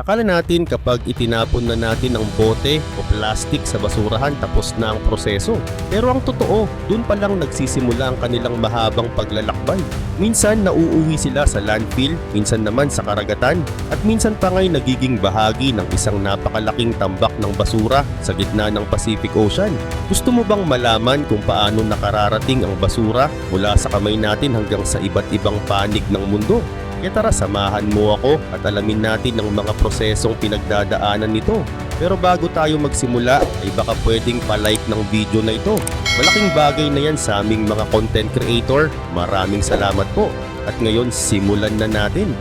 Akala natin kapag itinapon na natin ang bote o plastic sa basurahan tapos na ang proseso. Pero ang totoo, dun pa lang nagsisimula ang kanilang mahabang paglalakbay. Minsan nauuwi sila sa landfill, minsan naman sa karagatan, at minsan pa nga'y nagiging bahagi ng isang napakalaking tambak ng basura sa gitna ng Pacific Ocean. Gusto mo bang malaman kung paano nakararating ang basura mula sa kamay natin hanggang sa iba't ibang panig ng mundo? Kaya tara samahan mo ako at alamin natin ang mga prosesong pinagdadaanan nito. Pero bago tayo magsimula ay baka pwedeng palike ng video na ito. Malaking bagay na yan sa aming mga content creator. Maraming salamat po. At ngayon simulan na natin.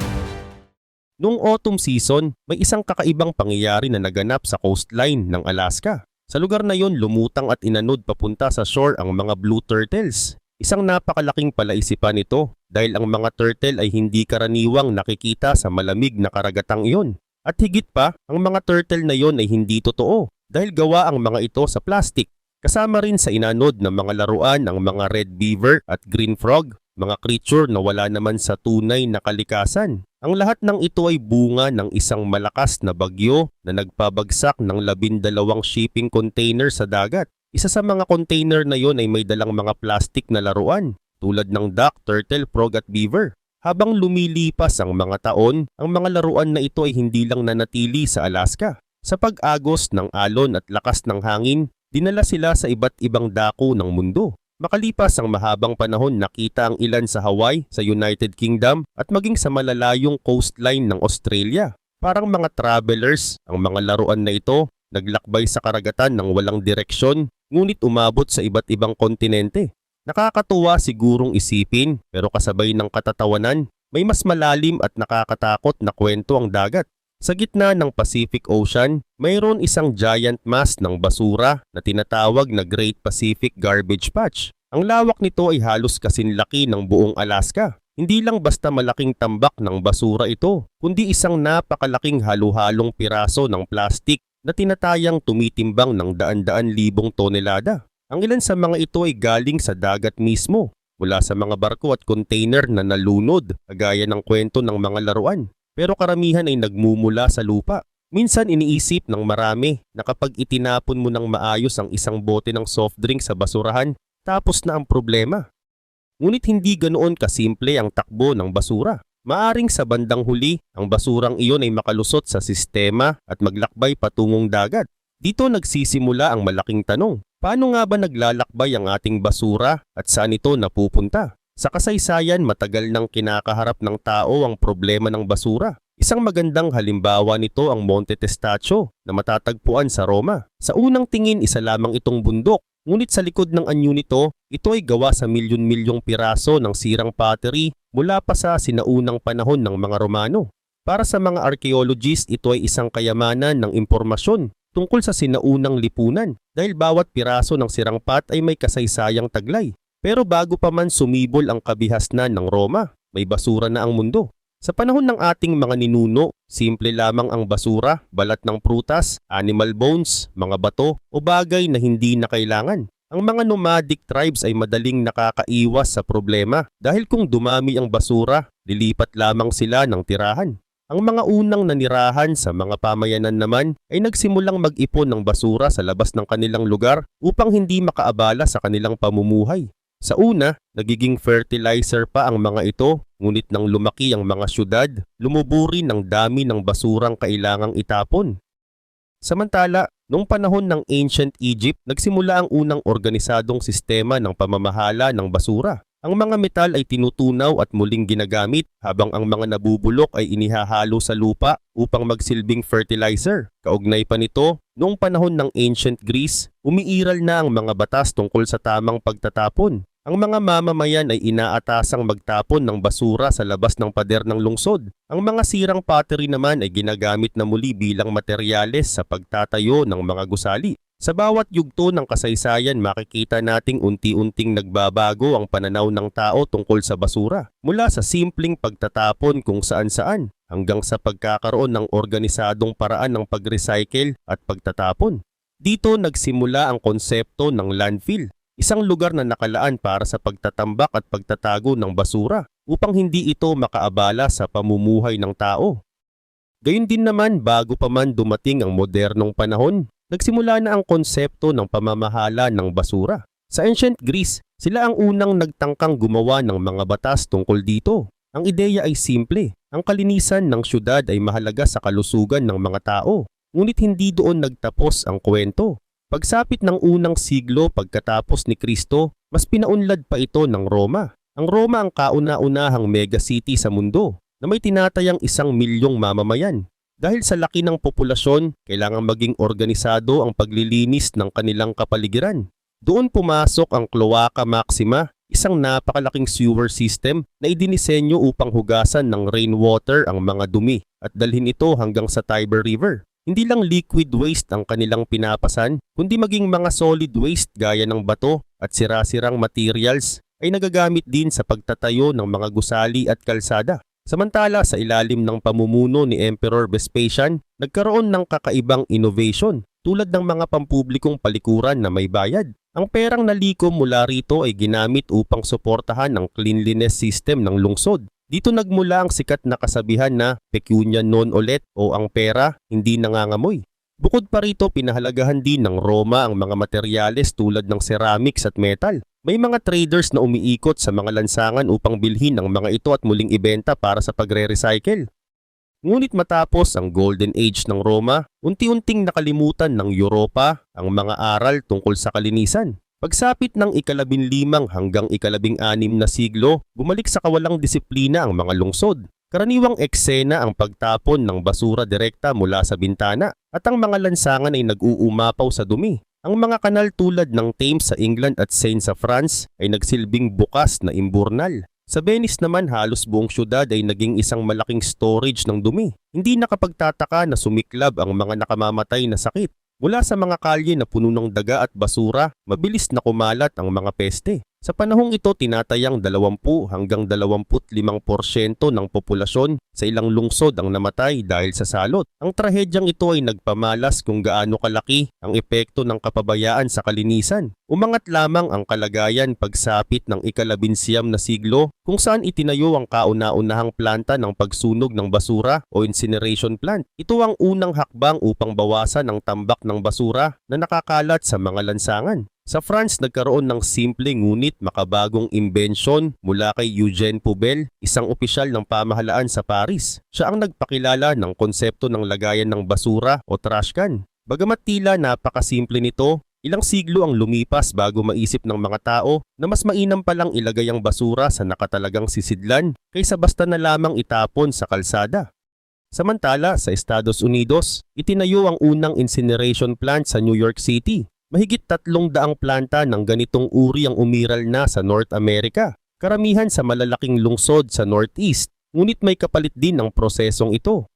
Noong autumn season, may isang kakaibang pangyayari na naganap sa coastline ng Alaska. Sa lugar na yon lumutang at inanod papunta sa shore ang mga blue turtles. Isang napakalaking palaisipan ito dahil ang mga turtle ay hindi karaniwang nakikita sa malamig na karagatang iyon. At higit pa, ang mga turtle na iyon ay hindi totoo dahil gawa ang mga ito sa plastic. Kasama rin sa inanod ng mga laruan ang mga red beaver at green frog, mga creature na wala naman sa tunay na kalikasan. Ang lahat ng ito ay bunga ng isang malakas na bagyo na nagpabagsak ng labindalawang shipping container sa dagat. Isa sa mga container na yon ay may dalang mga plastic na laruan tulad ng duck, turtle, frog at beaver. Habang lumilipas ang mga taon, ang mga laruan na ito ay hindi lang nanatili sa Alaska. Sa pag-agos ng alon at lakas ng hangin, dinala sila sa iba't ibang dako ng mundo. Makalipas ang mahabang panahon nakita ang ilan sa Hawaii, sa United Kingdom at maging sa malalayong coastline ng Australia. Parang mga travelers, ang mga laruan na ito naglakbay sa karagatan ng walang direksyon ngunit umabot sa iba't ibang kontinente. Nakakatuwa sigurong isipin pero kasabay ng katatawanan, may mas malalim at nakakatakot na kwento ang dagat. Sa gitna ng Pacific Ocean, mayroon isang giant mass ng basura na tinatawag na Great Pacific Garbage Patch. Ang lawak nito ay halos kasinlaki ng buong Alaska. Hindi lang basta malaking tambak ng basura ito, kundi isang napakalaking halu-halong piraso ng plastik na tinatayang tumitimbang ng daan-daan libong tonelada. Ang ilan sa mga ito ay galing sa dagat mismo, mula sa mga barko at container na nalunod, kagaya ng kwento ng mga laruan. Pero karamihan ay nagmumula sa lupa. Minsan iniisip ng marami na kapag itinapon mo ng maayos ang isang bote ng soft drink sa basurahan, tapos na ang problema. Ngunit hindi ganoon kasimple ang takbo ng basura. Maaring sa bandang huli, ang basurang iyon ay makalusot sa sistema at maglakbay patungong dagat. Dito nagsisimula ang malaking tanong. Paano nga ba naglalakbay ang ating basura at saan ito napupunta? Sa kasaysayan, matagal nang kinakaharap ng tao ang problema ng basura. Isang magandang halimbawa nito ang Monte Testaccio na matatagpuan sa Roma. Sa unang tingin, isa lamang itong bundok. Ngunit sa likod ng anyo nito, ito ay gawa sa milyon-milyong piraso ng sirang pottery mula pa sa sinaunang panahon ng mga Romano. Para sa mga archaeologist, ito ay isang kayamanan ng impormasyon tungkol sa sinaunang lipunan dahil bawat piraso ng sirang pat ay may kasaysayang taglay. Pero bago pa man sumibol ang kabihasnan ng Roma, may basura na ang mundo. Sa panahon ng ating mga ninuno, simple lamang ang basura, balat ng prutas, animal bones, mga bato o bagay na hindi na kailangan. Ang mga nomadic tribes ay madaling nakakaiwas sa problema dahil kung dumami ang basura, lilipat lamang sila ng tirahan. Ang mga unang nanirahan sa mga pamayanan naman ay nagsimulang mag-ipon ng basura sa labas ng kanilang lugar upang hindi makaabala sa kanilang pamumuhay. Sa una, nagiging fertilizer pa ang mga ito, ngunit nang lumaki ang mga syudad, lumuburi ng dami ng basurang kailangang itapon. Samantala, noong panahon ng Ancient Egypt, nagsimula ang unang organisadong sistema ng pamamahala ng basura. Ang mga metal ay tinutunaw at muling ginagamit habang ang mga nabubulok ay inihahalo sa lupa upang magsilbing fertilizer. Kaugnay pa nito, noong panahon ng Ancient Greece, umiiral na ang mga batas tungkol sa tamang pagtatapon. Ang mga mamamayan ay inaatasang magtapon ng basura sa labas ng pader ng lungsod. Ang mga sirang pottery naman ay ginagamit na muli bilang materyales sa pagtatayo ng mga gusali. Sa bawat yugto ng kasaysayan makikita nating unti-unting nagbabago ang pananaw ng tao tungkol sa basura. Mula sa simpleng pagtatapon kung saan-saan hanggang sa pagkakaroon ng organisadong paraan ng pag-recycle at pagtatapon. Dito nagsimula ang konsepto ng landfill, isang lugar na nakalaan para sa pagtatambak at pagtatago ng basura upang hindi ito makaabala sa pamumuhay ng tao. Gayun din naman bago pa man dumating ang modernong panahon, nagsimula na ang konsepto ng pamamahala ng basura. Sa ancient Greece, sila ang unang nagtangkang gumawa ng mga batas tungkol dito. Ang ideya ay simple. Ang kalinisan ng syudad ay mahalaga sa kalusugan ng mga tao. Ngunit hindi doon nagtapos ang kwento. Pagsapit ng unang siglo pagkatapos ni Kristo, mas pinaunlad pa ito ng Roma. Ang Roma ang kauna-unahang megacity sa mundo na may tinatayang isang milyong mamamayan. Dahil sa laki ng populasyon, kailangang maging organisado ang paglilinis ng kanilang kapaligiran. Doon pumasok ang Cloaca Maxima, isang napakalaking sewer system na idinisenyo upang hugasan ng rainwater ang mga dumi at dalhin ito hanggang sa Tiber River. Hindi lang liquid waste ang kanilang pinapasan, kundi maging mga solid waste gaya ng bato at sirasirang materials ay nagagamit din sa pagtatayo ng mga gusali at kalsada. Samantala sa ilalim ng pamumuno ni Emperor Vespasian, nagkaroon ng kakaibang innovation tulad ng mga pampublikong palikuran na may bayad. Ang perang nalikom mula rito ay ginamit upang suportahan ang cleanliness system ng lungsod. Dito nagmula ang sikat na kasabihan na pecunia non olet o ang pera hindi nangangamoy. Bukod pa rito, pinahalagahan din ng Roma ang mga materyales tulad ng ceramics at metal. May mga traders na umiikot sa mga lansangan upang bilhin ang mga ito at muling ibenta para sa pagre-recycle. Ngunit matapos ang Golden Age ng Roma, unti-unting nakalimutan ng Europa ang mga aral tungkol sa kalinisan. Pagsapit ng ikalabing limang hanggang ikalabing anim na siglo, bumalik sa kawalang disiplina ang mga lungsod. Karaniwang eksena ang pagtapon ng basura direkta mula sa bintana at ang mga lansangan ay nag-uumapaw sa dumi. Ang mga kanal tulad ng Thames sa England at Seine sa France ay nagsilbing bukas na imburnal. Sa Venice naman halos buong syudad ay naging isang malaking storage ng dumi. Hindi nakapagtataka na sumiklab ang mga nakamamatay na sakit. Mula sa mga kalye na puno ng daga at basura, mabilis na kumalat ang mga peste. Sa panahong ito, tinatayang 20 hanggang 25% ng populasyon sa ilang lungsod ang namatay dahil sa salot. Ang trahedyang ito ay nagpamalas kung gaano kalaki ang epekto ng kapabayaan sa kalinisan. Umangat lamang ang kalagayan pagsapit ng ikalabinsiyam na siglo kung saan itinayo ang kauna-unahang planta ng pagsunog ng basura o incineration plant. Ito ang unang hakbang upang bawasan ang tambak ng basura na nakakalat sa mga lansangan. Sa France, nagkaroon ng simple ngunit makabagong imbensyon mula kay Eugène Poubelle, isang opisyal ng pamahalaan sa Paris. Siya ang nagpakilala ng konsepto ng lagayan ng basura o trash can. Bagamat tila napakasimple nito, ilang siglo ang lumipas bago maisip ng mga tao na mas mainam palang ilagay ang basura sa nakatalagang sisidlan kaysa basta na lamang itapon sa kalsada. Samantala, sa Estados Unidos, itinayo ang unang incineration plant sa New York City Mahigit tatlong daang planta ng ganitong uri ang umiral na sa North America, karamihan sa malalaking lungsod sa Northeast, ngunit may kapalit din ang prosesong ito.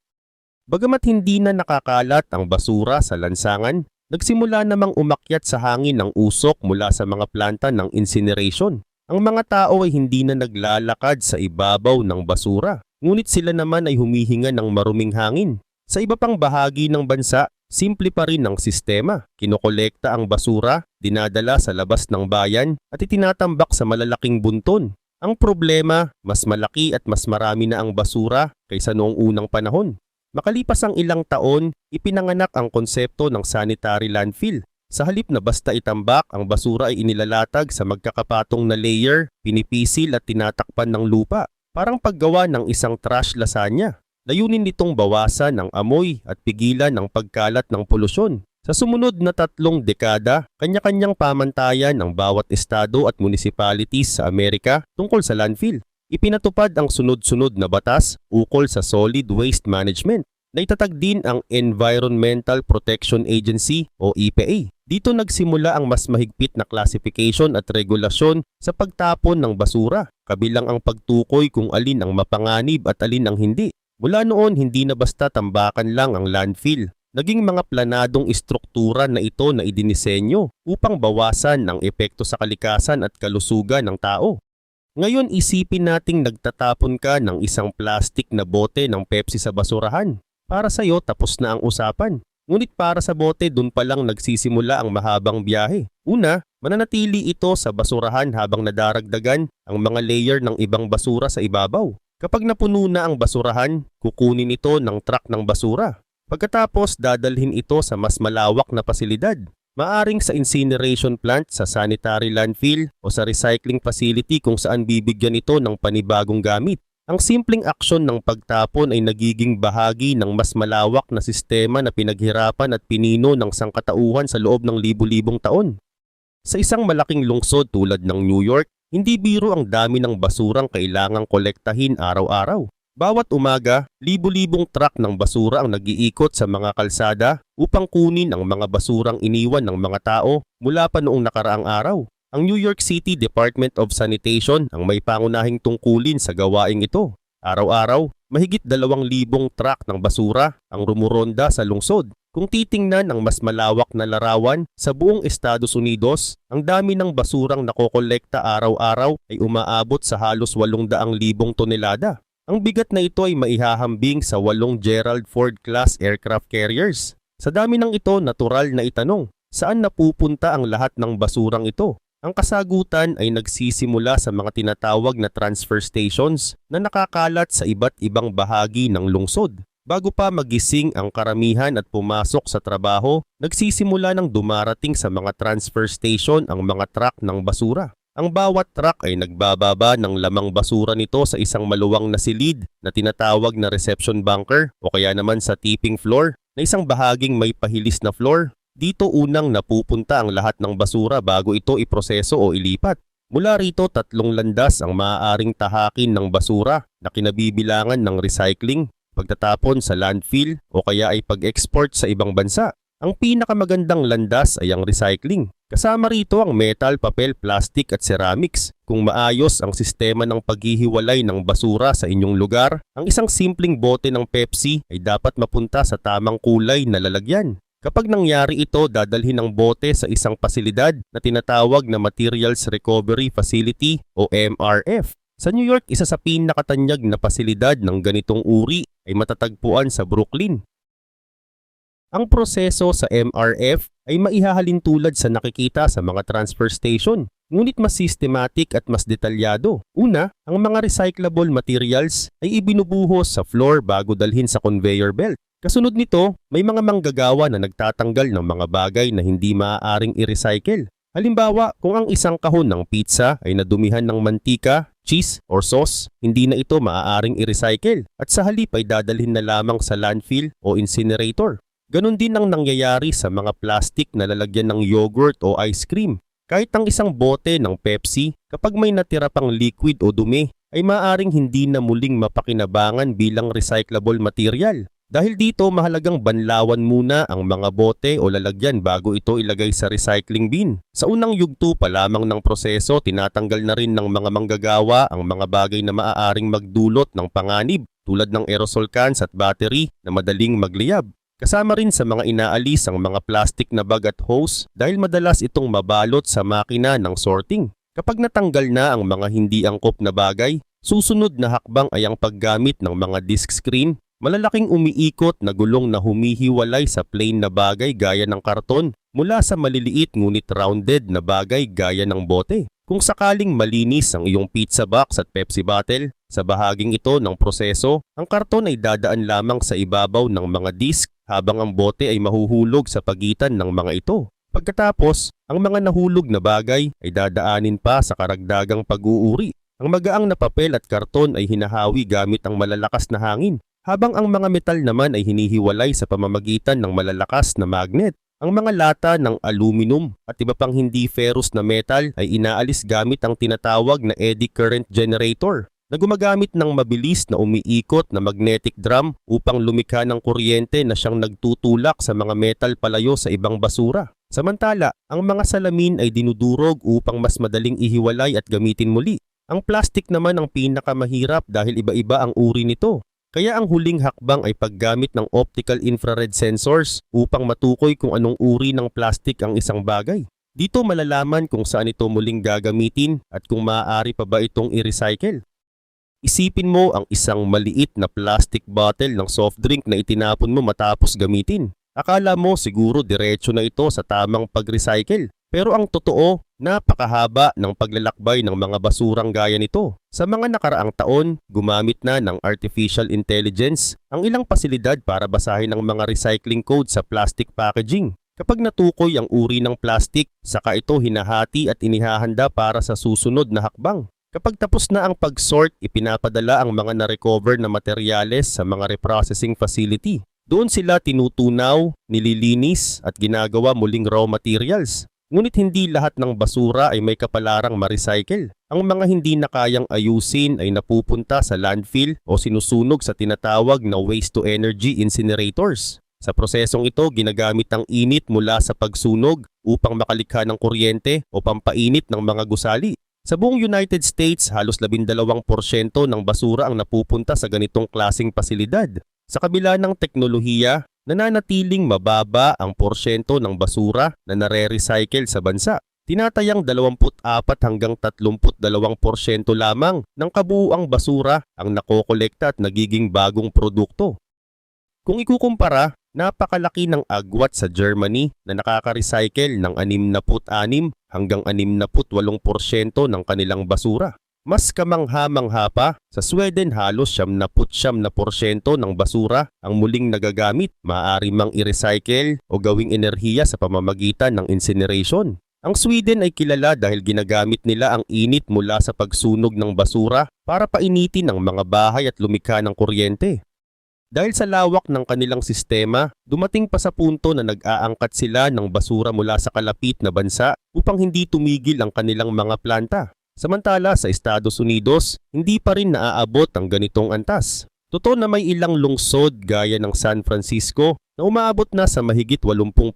Bagamat hindi na nakakalat ang basura sa lansangan, nagsimula namang umakyat sa hangin ang usok mula sa mga planta ng incineration. Ang mga tao ay hindi na naglalakad sa ibabaw ng basura, ngunit sila naman ay humihinga ng maruming hangin. Sa iba pang bahagi ng bansa, Simple pa rin ang sistema. Kinokolekta ang basura, dinadala sa labas ng bayan at itinatambak sa malalaking bunton. Ang problema, mas malaki at mas marami na ang basura kaysa noong unang panahon. Makalipas ang ilang taon, ipinanganak ang konsepto ng sanitary landfill. Sa halip na basta itambak, ang basura ay inilalatag sa magkakapatong na layer, pinipisil at tinatakpan ng lupa. Parang paggawa ng isang trash lasagna. Layunin nitong bawasan ang amoy at pigilan ang pagkalat ng polusyon. Sa sumunod na tatlong dekada, kanya-kanyang pamantayan ang bawat estado at municipalities sa Amerika tungkol sa landfill. Ipinatupad ang sunod-sunod na batas ukol sa solid waste management. Naitatag din ang Environmental Protection Agency o EPA. Dito nagsimula ang mas mahigpit na classification at regulasyon sa pagtapon ng basura, kabilang ang pagtukoy kung alin ang mapanganib at alin ang hindi. Mula noon hindi na basta tambakan lang ang landfill. Naging mga planadong istruktura na ito na idinisenyo upang bawasan ang epekto sa kalikasan at kalusugan ng tao. Ngayon isipin nating nagtatapon ka ng isang plastic na bote ng Pepsi sa basurahan. Para sa iyo tapos na ang usapan. Ngunit para sa bote dun pa lang nagsisimula ang mahabang biyahe. Una, mananatili ito sa basurahan habang nadaragdagan ang mga layer ng ibang basura sa ibabaw. Kapag napuno na ang basurahan, kukunin ito ng truck ng basura. Pagkatapos dadalhin ito sa mas malawak na pasilidad. Maaring sa incineration plant, sa sanitary landfill o sa recycling facility kung saan bibigyan ito ng panibagong gamit. Ang simpleng aksyon ng pagtapon ay nagiging bahagi ng mas malawak na sistema na pinaghirapan at pinino ng sangkatauhan sa loob ng libu-libong taon. Sa isang malaking lungsod tulad ng New York, hindi biro ang dami ng basurang kailangang kolektahin araw-araw. Bawat umaga, libu-libong truck ng basura ang nag-iikot sa mga kalsada upang kunin ang mga basurang iniwan ng mga tao mula pa noong nakaraang araw. Ang New York City Department of Sanitation ang may pangunahing tungkulin sa gawaing ito. Araw-araw, mahigit dalawang libong truck ng basura ang rumuronda sa lungsod. Kung titingnan ang mas malawak na larawan sa buong Estados Unidos, ang dami ng basurang nakokolekta araw-araw ay umaabot sa halos 800,000 tonelada. Ang bigat na ito ay maihahambing sa walong Gerald Ford class aircraft carriers. Sa dami ng ito, natural na itanong, saan napupunta ang lahat ng basurang ito? Ang kasagutan ay nagsisimula sa mga tinatawag na transfer stations na nakakalat sa iba't ibang bahagi ng lungsod. Bago pa magising ang karamihan at pumasok sa trabaho, nagsisimula ng dumarating sa mga transfer station ang mga truck ng basura. Ang bawat truck ay nagbababa ng lamang basura nito sa isang maluwang na silid na tinatawag na reception bunker o kaya naman sa tipping floor na isang bahaging may pahilis na floor. Dito unang napupunta ang lahat ng basura bago ito iproseso o ilipat. Mula rito tatlong landas ang maaaring tahakin ng basura na kinabibilangan ng recycling, pagtatapon sa landfill o kaya ay pag-export sa ibang bansa. Ang pinakamagandang landas ay ang recycling. Kasama rito ang metal, papel, plastic at ceramics. Kung maayos ang sistema ng paghihiwalay ng basura sa inyong lugar, ang isang simpleng bote ng Pepsi ay dapat mapunta sa tamang kulay na lalagyan. Kapag nangyari ito, dadalhin ang bote sa isang pasilidad na tinatawag na Materials Recovery Facility o MRF. Sa New York, isa sa pinakatanyag na pasilidad ng ganitong uri ay matatagpuan sa Brooklyn. Ang proseso sa MRF ay maihahalin tulad sa nakikita sa mga transfer station, ngunit mas systematic at mas detalyado. Una, ang mga recyclable materials ay ibinubuhos sa floor bago dalhin sa conveyor belt. Kasunod nito, may mga manggagawa na nagtatanggal ng mga bagay na hindi maaaring i-recycle. Halimbawa, kung ang isang kahon ng pizza ay nadumihan ng mantika, cheese, or sauce, hindi na ito maaaring i-recycle at sa halip ay dadalhin na lamang sa landfill o incinerator. Ganon din ang nangyayari sa mga plastic na lalagyan ng yogurt o ice cream. Kahit ang isang bote ng Pepsi, kapag may natira pang liquid o dumi, ay maaring hindi na muling mapakinabangan bilang recyclable material. Dahil dito mahalagang banlawan muna ang mga bote o lalagyan bago ito ilagay sa recycling bin. Sa unang yugto pa lamang ng proseso, tinatanggal na rin ng mga manggagawa ang mga bagay na maaaring magdulot ng panganib tulad ng aerosol cans at battery na madaling magliyab. Kasama rin sa mga inaalis ang mga plastic na bag at hose dahil madalas itong mabalot sa makina ng sorting. Kapag natanggal na ang mga hindi angkop na bagay, susunod na hakbang ay ang paggamit ng mga disc screen, malalaking umiikot na gulong na humihiwalay sa plain na bagay gaya ng karton mula sa maliliit ngunit rounded na bagay gaya ng bote. Kung sakaling malinis ang iyong pizza box at Pepsi bottle, sa bahaging ito ng proseso, ang karton ay dadaan lamang sa ibabaw ng mga disc habang ang bote ay mahuhulog sa pagitan ng mga ito. Pagkatapos, ang mga nahulog na bagay ay dadaanin pa sa karagdagang pag-uuri. Ang magaang na papel at karton ay hinahawi gamit ang malalakas na hangin, habang ang mga metal naman ay hinihiwalay sa pamamagitan ng malalakas na magnet. Ang mga lata ng aluminum at iba pang hindi ferrous na metal ay inaalis gamit ang tinatawag na eddy current generator na gumagamit ng mabilis na umiikot na magnetic drum upang lumikha ng kuryente na siyang nagtutulak sa mga metal palayo sa ibang basura. Samantala, ang mga salamin ay dinudurog upang mas madaling ihiwalay at gamitin muli. Ang plastic naman ang pinakamahirap dahil iba-iba ang uri nito. Kaya ang huling hakbang ay paggamit ng optical infrared sensors upang matukoy kung anong uri ng plastic ang isang bagay. Dito malalaman kung saan ito muling gagamitin at kung maaari pa ba itong i-recycle. Isipin mo ang isang maliit na plastic bottle ng soft drink na itinapon mo matapos gamitin. Akala mo siguro diretso na ito sa tamang pag-recycle. Pero ang totoo, Napakahaba ng paglalakbay ng mga basurang gaya nito. Sa mga nakaraang taon, gumamit na ng artificial intelligence ang ilang pasilidad para basahin ang mga recycling code sa plastic packaging. Kapag natukoy ang uri ng plastic, saka ito hinahati at inihahanda para sa susunod na hakbang. Kapag tapos na ang pag-sort, ipinapadala ang mga na-recover na materyales sa mga reprocessing facility. Doon sila tinutunaw, nililinis at ginagawa muling raw materials. Ngunit hindi lahat ng basura ay may kapalarang ma-recycle. Ang mga hindi na kayang ayusin ay napupunta sa landfill o sinusunog sa tinatawag na waste-to-energy incinerators. Sa prosesong ito, ginagamit ang init mula sa pagsunog upang makalikha ng kuryente o pampainit ng mga gusali. Sa buong United States, halos 12% ng basura ang napupunta sa ganitong klasing pasilidad. Sa kabila ng teknolohiya, nananatiling mababa ang porsyento ng basura na nare-recycle sa bansa. Tinatayang 24 hanggang 32% lamang ng kabuuang basura ang nakokolekta at nagiging bagong produkto. Kung ikukumpara, napakalaki ng agwat sa Germany na nakaka-recycle ng 66 hanggang 68% ng kanilang basura. Mas kamangha-mangha pa, sa Sweden halos 79% ng basura ang muling nagagamit, maaari mang i-recycle o gawing enerhiya sa pamamagitan ng incineration. Ang Sweden ay kilala dahil ginagamit nila ang init mula sa pagsunog ng basura para painitin ang mga bahay at lumikha ng kuryente. Dahil sa lawak ng kanilang sistema, dumating pa sa punto na nag-aangkat sila ng basura mula sa kalapit na bansa upang hindi tumigil ang kanilang mga planta. Samantala sa Estados Unidos, hindi pa rin naaabot ang ganitong antas. Totoo na may ilang lungsod gaya ng San Francisco na umaabot na sa mahigit 80%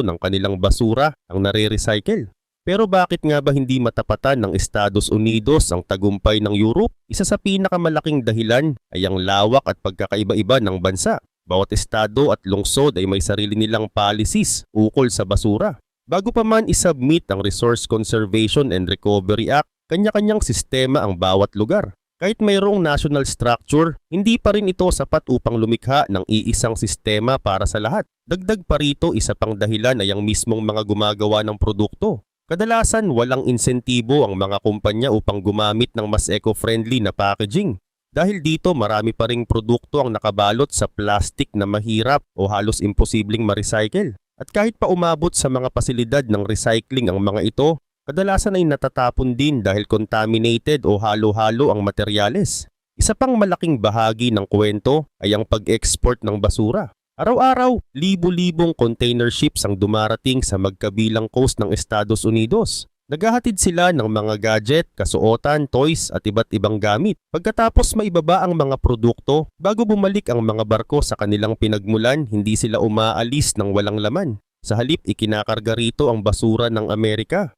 ng kanilang basura ang nare-recycle. Pero bakit nga ba hindi matapatan ng Estados Unidos ang tagumpay ng Europe? Isa sa pinakamalaking dahilan ay ang lawak at pagkakaiba-iba ng bansa. Bawat estado at lungsod ay may sarili nilang policies ukol sa basura. Bago pa man isubmit ang Resource Conservation and Recovery Act, kanya-kanyang sistema ang bawat lugar. Kahit mayroong national structure, hindi pa rin ito sapat upang lumikha ng iisang sistema para sa lahat. Dagdag pa rito isa pang dahilan ay ang mismong mga gumagawa ng produkto. Kadalasan walang insentibo ang mga kumpanya upang gumamit ng mas eco-friendly na packaging. Dahil dito marami pa ring produkto ang nakabalot sa plastic na mahirap o halos imposibleng ma-recycle. At kahit pa umabot sa mga pasilidad ng recycling ang mga ito, kadalasan ay natatapon din dahil contaminated o halo-halo ang materyales. Isa pang malaking bahagi ng kwento ay ang pag-export ng basura. Araw-araw, libo-libong container ships ang dumarating sa magkabilang coast ng Estados Unidos. Naghahatid sila ng mga gadget, kasuotan, toys at iba't ibang gamit. Pagkatapos maibaba ang mga produkto, bago bumalik ang mga barko sa kanilang pinagmulan, hindi sila umaalis ng walang laman. Sa halip, ikinakarga rito ang basura ng Amerika.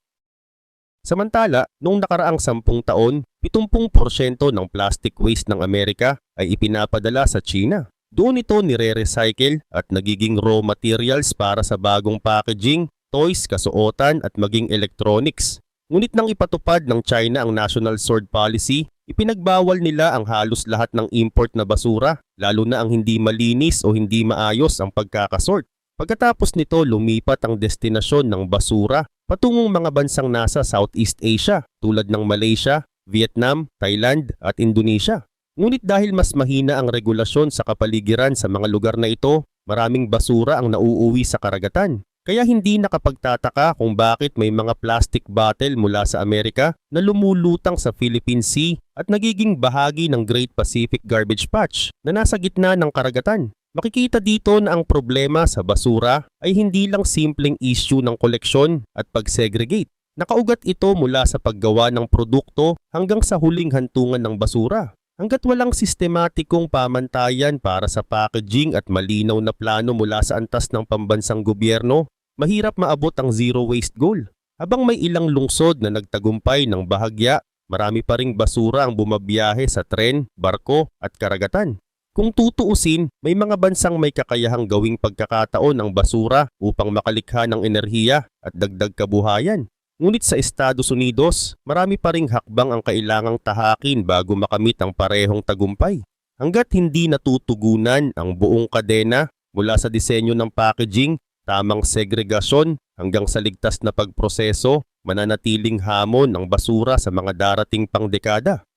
Samantala, noong nakaraang sampung taon, 70% ng plastic waste ng Amerika ay ipinapadala sa China. Doon ito nire-recycle at nagiging raw materials para sa bagong packaging, toys, kasuotan at maging electronics. Ngunit nang ipatupad ng China ang National Sword Policy, ipinagbawal nila ang halos lahat ng import na basura, lalo na ang hindi malinis o hindi maayos ang pagkakasort. Pagkatapos nito, lumipat ang destinasyon ng basura patungong mga bansang nasa Southeast Asia tulad ng Malaysia, Vietnam, Thailand at Indonesia. Ngunit dahil mas mahina ang regulasyon sa kapaligiran sa mga lugar na ito, maraming basura ang nauuwi sa karagatan. Kaya hindi nakapagtataka kung bakit may mga plastic bottle mula sa Amerika na lumulutang sa Philippine Sea at nagiging bahagi ng Great Pacific Garbage Patch na nasa gitna ng karagatan. Makikita dito na ang problema sa basura ay hindi lang simpleng issue ng koleksyon at pag-segregate. Nakaugat ito mula sa paggawa ng produkto hanggang sa huling hantungan ng basura. Hanggat walang sistematikong pamantayan para sa packaging at malinaw na plano mula sa antas ng pambansang gobyerno, mahirap maabot ang zero waste goal. Habang may ilang lungsod na nagtagumpay ng bahagya, marami pa ring basura ang bumabiyahe sa tren, barko at karagatan. Kung tutuusin, may mga bansang may kakayahang gawing pagkakataon ng basura upang makalikha ng enerhiya at dagdag kabuhayan. Ngunit sa Estados Unidos, marami pa ring hakbang ang kailangang tahakin bago makamit ang parehong tagumpay. Hanggat hindi natutugunan ang buong kadena mula sa disenyo ng packaging, tamang segregasyon hanggang sa ligtas na pagproseso, mananatiling hamon ang basura sa mga darating pang dekada.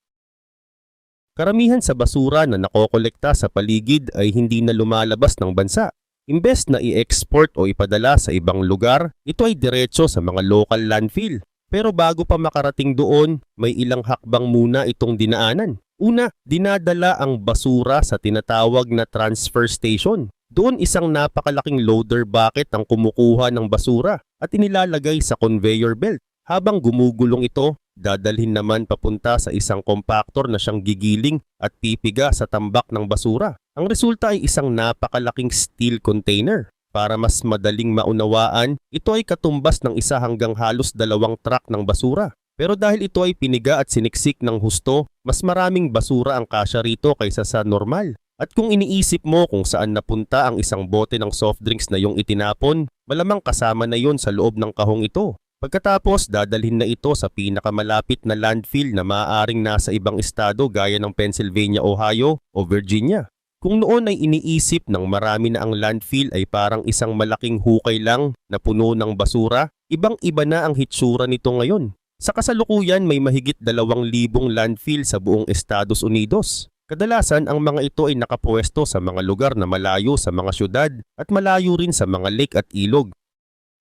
Karamihan sa basura na nakokolekta sa paligid ay hindi na lumalabas ng bansa. Imbes na i-export o ipadala sa ibang lugar, ito ay diretso sa mga local landfill. Pero bago pa makarating doon, may ilang hakbang muna itong dinaanan. Una, dinadala ang basura sa tinatawag na transfer station. Doon isang napakalaking loader bucket ang kumukuha ng basura at inilalagay sa conveyor belt. Habang gumugulong ito, dadalhin naman papunta sa isang compactor na siyang gigiling at pipiga sa tambak ng basura. Ang resulta ay isang napakalaking steel container. Para mas madaling maunawaan, ito ay katumbas ng isa hanggang halos dalawang truck ng basura. Pero dahil ito ay piniga at siniksik ng husto, mas maraming basura ang kasya rito kaysa sa normal. At kung iniisip mo kung saan napunta ang isang bote ng soft drinks na yung itinapon, malamang kasama na yon sa loob ng kahong ito. Pagkatapos, dadalhin na ito sa pinakamalapit na landfill na maaaring nasa ibang estado gaya ng Pennsylvania, Ohio o Virginia. Kung noon ay iniisip ng marami na ang landfill ay parang isang malaking hukay lang na puno ng basura, ibang iba na ang hitsura nito ngayon. Sa kasalukuyan may mahigit 2,000 landfill sa buong Estados Unidos. Kadalasan ang mga ito ay nakapwesto sa mga lugar na malayo sa mga syudad at malayo rin sa mga lake at ilog.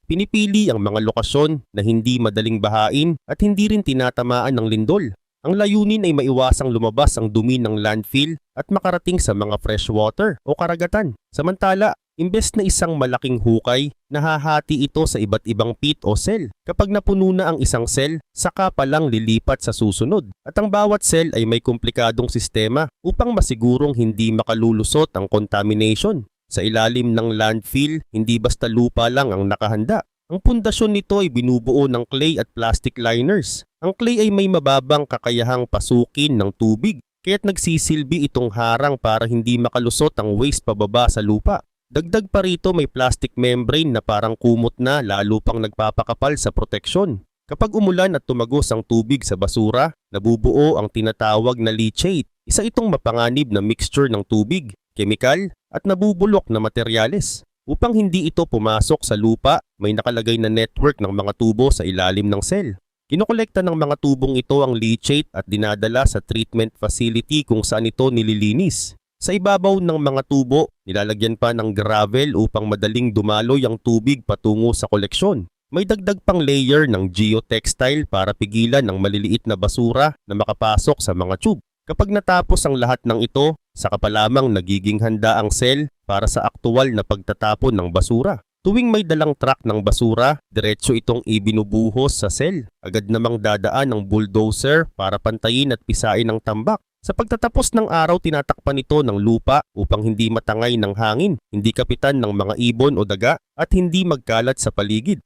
Pinipili ang mga lokasyon na hindi madaling bahain at hindi rin tinatamaan ng lindol. Ang layunin ay maiwasang lumabas ang dumi ng landfill at makarating sa mga freshwater o karagatan. Samantala, imbes na isang malaking hukay, nahahati ito sa iba't ibang pit o cell. Kapag napuno na ang isang cell, saka pa lang lilipat sa susunod. At ang bawat cell ay may komplikadong sistema upang masigurong hindi makalulusot ang contamination. Sa ilalim ng landfill, hindi basta lupa lang ang nakahanda. Ang pundasyon nito ay binubuo ng clay at plastic liners. Ang clay ay may mababang kakayahang pasukin ng tubig, kaya't nagsisilbi itong harang para hindi makalusot ang waste pababa sa lupa. Dagdag pa rito may plastic membrane na parang kumot na lalo pang nagpapakapal sa proteksyon. Kapag umulan at tumagos ang tubig sa basura, nabubuo ang tinatawag na leachate. Isa itong mapanganib na mixture ng tubig, kemikal at nabubulok na materyales. Upang hindi ito pumasok sa lupa, may nakalagay na network ng mga tubo sa ilalim ng cell. Kinokolekta ng mga tubong ito ang leachate at dinadala sa treatment facility kung saan ito nililinis. Sa ibabaw ng mga tubo, nilalagyan pa ng gravel upang madaling dumaloy ang tubig patungo sa koleksyon. May dagdag pang layer ng geotextile para pigilan ang maliliit na basura na makapasok sa mga tube. Kapag natapos ang lahat ng ito, saka pa lamang nagiging handa ang cell para sa aktual na pagtatapon ng basura. Tuwing may dalang truck ng basura, diretso itong ibinubuhos sa cell. Agad namang dadaan ng bulldozer para pantayin at pisain ang tambak. Sa pagtatapos ng araw, tinatakpan ito ng lupa upang hindi matangay ng hangin, hindi kapitan ng mga ibon o daga, at hindi magkalat sa paligid.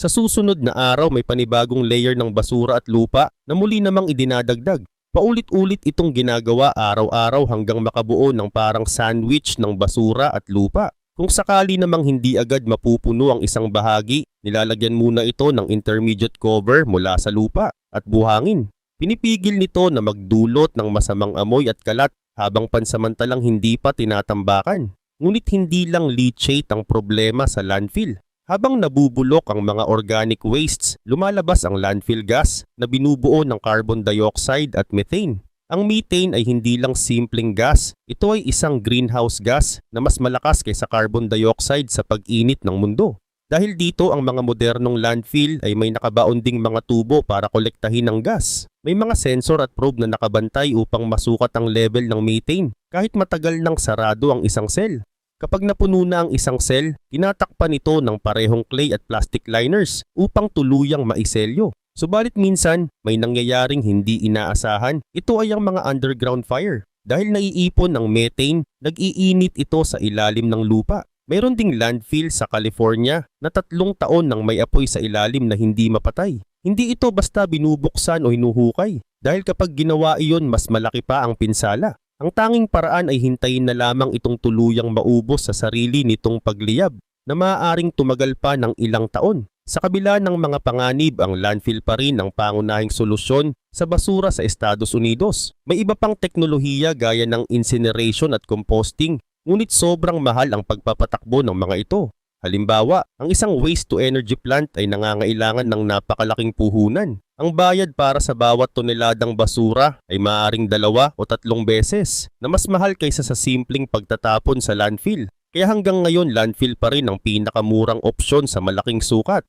Sa susunod na araw, may panibagong layer ng basura at lupa na muli namang idinadagdag. Paulit-ulit itong ginagawa araw-araw hanggang makabuo ng parang sandwich ng basura at lupa. Kung sakali namang hindi agad mapupuno ang isang bahagi, nilalagyan muna ito ng intermediate cover mula sa lupa at buhangin. Pinipigil nito na magdulot ng masamang amoy at kalat habang pansamantalang hindi pa tinatambakan. Ngunit hindi lang leachate ang problema sa landfill. Habang nabubulok ang mga organic wastes, lumalabas ang landfill gas na binubuo ng carbon dioxide at methane. Ang methane ay hindi lang simpleng gas, ito ay isang greenhouse gas na mas malakas kaysa carbon dioxide sa pag-init ng mundo. Dahil dito ang mga modernong landfill ay may nakabaon ding mga tubo para kolektahin ng gas. May mga sensor at probe na nakabantay upang masukat ang level ng methane kahit matagal nang sarado ang isang cell. Kapag napuno na ang isang cell, tinatakpan ito ng parehong clay at plastic liners upang tuluyang maiselyo. Subalit minsan, may nangyayaring hindi inaasahan. Ito ay ang mga underground fire. Dahil naiipon ng methane, nag-iinit ito sa ilalim ng lupa. Mayroon ding landfill sa California na tatlong taon nang may apoy sa ilalim na hindi mapatay. Hindi ito basta binubuksan o hinuhukay. Dahil kapag ginawa iyon, mas malaki pa ang pinsala. Ang tanging paraan ay hintayin na lamang itong tuluyang maubos sa sarili nitong pagliyab na maaaring tumagal pa ng ilang taon. Sa kabila ng mga panganib, ang landfill pa rin ang pangunahing solusyon sa basura sa Estados Unidos. May iba pang teknolohiya gaya ng incineration at composting, ngunit sobrang mahal ang pagpapatakbo ng mga ito. Halimbawa, ang isang waste-to-energy plant ay nangangailangan ng napakalaking puhunan. Ang bayad para sa bawat toneladang basura ay maaaring dalawa o tatlong beses na mas mahal kaysa sa simpleng pagtatapon sa landfill. Kaya hanggang ngayon landfill pa rin ang pinakamurang opsyon sa malaking sukat.